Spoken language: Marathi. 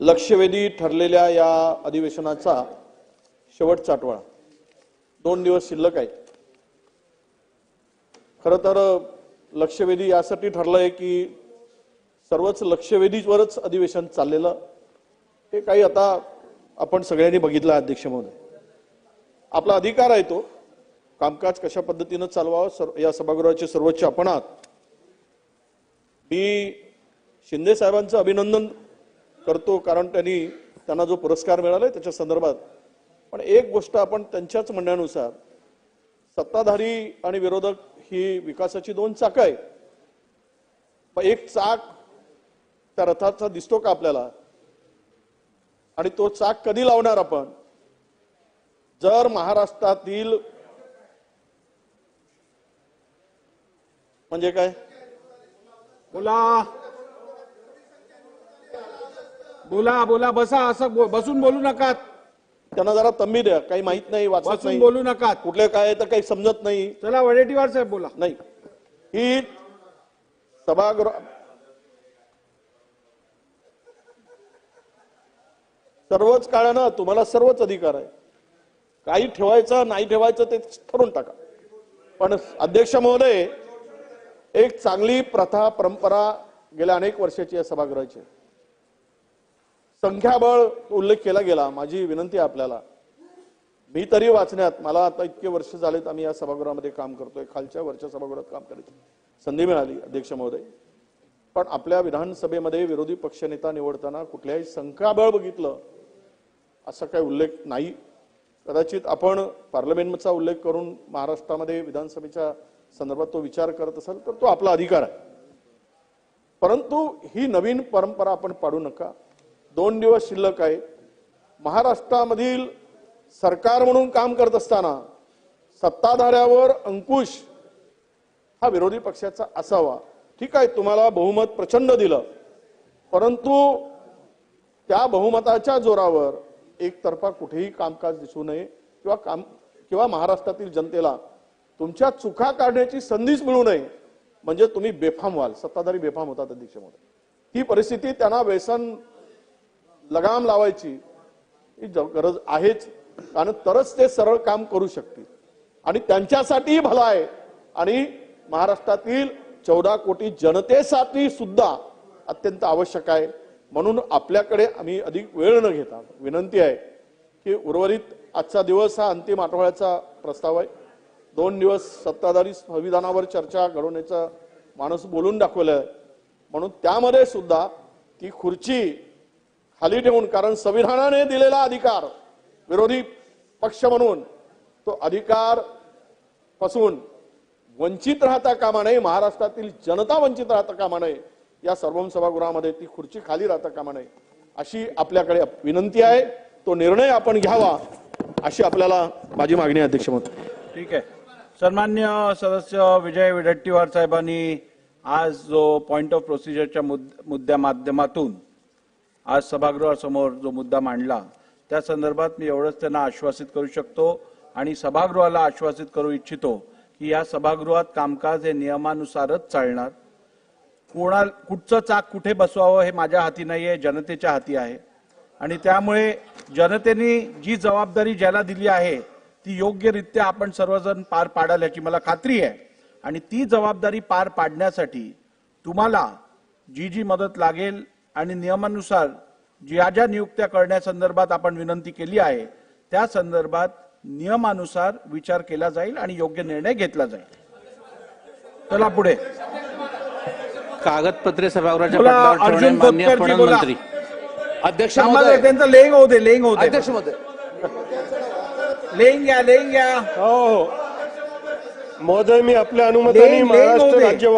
लक्षवेधी ठरलेल्या या अधिवेशनाचा शेवटचा आठवडा. दोन दिवस शिल्लक आहे. खरं तर लक्षवेधी यासाठी ठरलंय की सर्वच लक्षवेधीवरच अधिवेशन चाललेलं हे काही आता आपण सगळ्यांनी बघितलं आहे, अध्यक्ष महोदय आपला अधिकार आहे तो कामकाज कशा पद्धतीनं चालवावं सर या सभागृहाचे सर्वोच्च आपण आहात. मी शिंदे साहेबांचं अभिनंदन करतो कारण त्यांनी त्यांना जो पुरस्कार मिळालाय त्याच्या संदर्भात. पण एक गोष्ट आपण त्यांच्याच म्हणण्यानुसार सत्ताधारी आणि विरोधक ही विकासाची दोन चाकं आहे पण एक चाक त्या रथाचा दिसतो का आपल्याला? आणि तो चाक कधी लावणार आपण? जर महाराष्ट्रातील म्हणजे काय? बोला. बोला बोला बसा असं बो- बसून बोलू नका त्यांना जरा तंबी द्या काही माहीत नाही वाचत बसून नाही. बोलू नका कुठले काय आहे तर काही समजत नाही. चला वडेट्टीवार साहेब बोला. नाही. ही सभागृह सर्वच काळानं तुम्हाला सर्वच अधिकार आहे. काही ठेवायचं नाही ठेवायचं ते ठरवून टाका. पण अध्यक्ष महोदय एक चांगली प्रथा परंपरा गेल्या अनेक वर्षाची आहे सभागृहाची संख्याबळ उल्लेख केला गेला. माझी विनंती आहे आपल्याला. मी तरी वाचण्यात मला आता इतके वर्ष झालेत आम्ही या सभागृहामध्ये काम करतोय. खालच्या वरच्या सभागृहात काम करायची संधी मिळाली अध्यक्ष महोदय. पण आपल्या विधानसभेमध्ये विरोधी पक्षनेता निवडताना कुठल्याही संख्याबळ बघितलं असा काही उल्लेख नाही. कदाचित आपण पार्लमेंटचा उल्लेख करून महाराष्ट्रामध्ये विधानसभेच्या संदर्भात तो विचार करत असाल तर तो आपला अधिकार आहे. परंतु ही नवीन परंपरा आपण पाडू नका. दोन दिवस शिल्लक आहे. महाराष्ट्रामधील सरकार म्हणून काम करत असताना सत्ताधाऱ्यावर अंकुश हा विरोधी पक्षाचा असावा. ठीक आहे तुम्हाला बहुमत प्रचंड दिलं. परंतु त्या बहुमताच्या जोरावर एकतर्फा कुठेही कामकाज दिसू नये किंवा काम किंवा महाराष्ट्रातील जनतेला तुमच्या चुका काढण्याची संधीच मिळू नये. म्हणजे तुम्ही बेफाम व्हाल सत्ताधारी बेफाम होतात अध्यक्षमध्ये. ही परिस्थिती त्यांना व्यसन लगाम लावायची ही गरज आहेच. कारण तरच ते सरळ काम करू शकतील. आणि त्यांच्यासाठीही भला आहे. आणि महाराष्ट्रातील चौदा कोटी जनतेसाठी सुद्धा अत्यंत आवश्यक आहे. म्हणून आपल्याकडे आम्ही अधिक वेळ न घेता विनंती आहे की उर्वरित आजचा दिवस हा अंतिम आठवड्याचा प्रस्ताव आहे. दोन दिवस सत्ताधारी संविधानावर चर्चा घडवण्याचा माणूस बोलून दाखवलं आहे म्हणून त्यामध्ये सुद्धा ती खुर्ची खाली ठेवून कारण संविधानाने दिलेला अधिकार विरोधी पक्ष म्हणून तो अधिकारपासून वंचित राहता कामा नये महाराष्ट्रातील जनता वंचित राहता कामा नये या सर्वम सभागृहामध्ये ती खुर्ची खाली राहता कामा नये अशी आपल्याकडे विनंती आहे. तो निर्णय आपण घ्यावा अशी आपल्याला माझी मागणी अध्यक्ष महोदय ठीक आहे. सन्मान्य सदस्य विजय विडट्टीवार साहेबांनी आज जो पॉइंट ऑफ प्रोसिजरच्या मुद- मुद्द्या माध्यमातून आज सभागृहासमोर जो मुद्दा मांडला त्या संदर्भात मी एवढंच त्यांना आश्वासित करू शकतो आणि सभागृहाला आश्वासित करू इच्छितो की या सभागृहात कामकाज हे नियमानुसारच चालणार. कोणा कुठचं चाक कुठे बसवावं हे माझ्या हाती नाही आहे जनतेच्या हाती आहे. आणि त्यामुळे जनतेने जी जबाबदारी ज्याला दिली आहे ती योग्यरित्या आपण सर्वजण पार पाडाल याची मला खात्री आहे. आणि ती जबाबदारी पार पाडण्यासाठी तुम्हाला जी जी मदत लागेल आणि नियमानुसार ज्या ज्या नियुक्त्या करण्यासंदर्भात आपण विनंती केली आहे त्या संदर्भात नियमानुसार विचार केला जाईल आणि योग्य निर्णय घेतला जाईल. चला पुढे. कागदपत्रे सभागृहाच्या अर्जुन. मंत्री. अध्यक्ष आम्हाला महोदय. त्यांचं लेंग होते लेंग होते. अध्यक्ष महोदय. लेंग घ्या लेंग घ्या. हो हो. महोदय मी आपल्या अनुमतीने लेन महाराष्ट्र. राज्य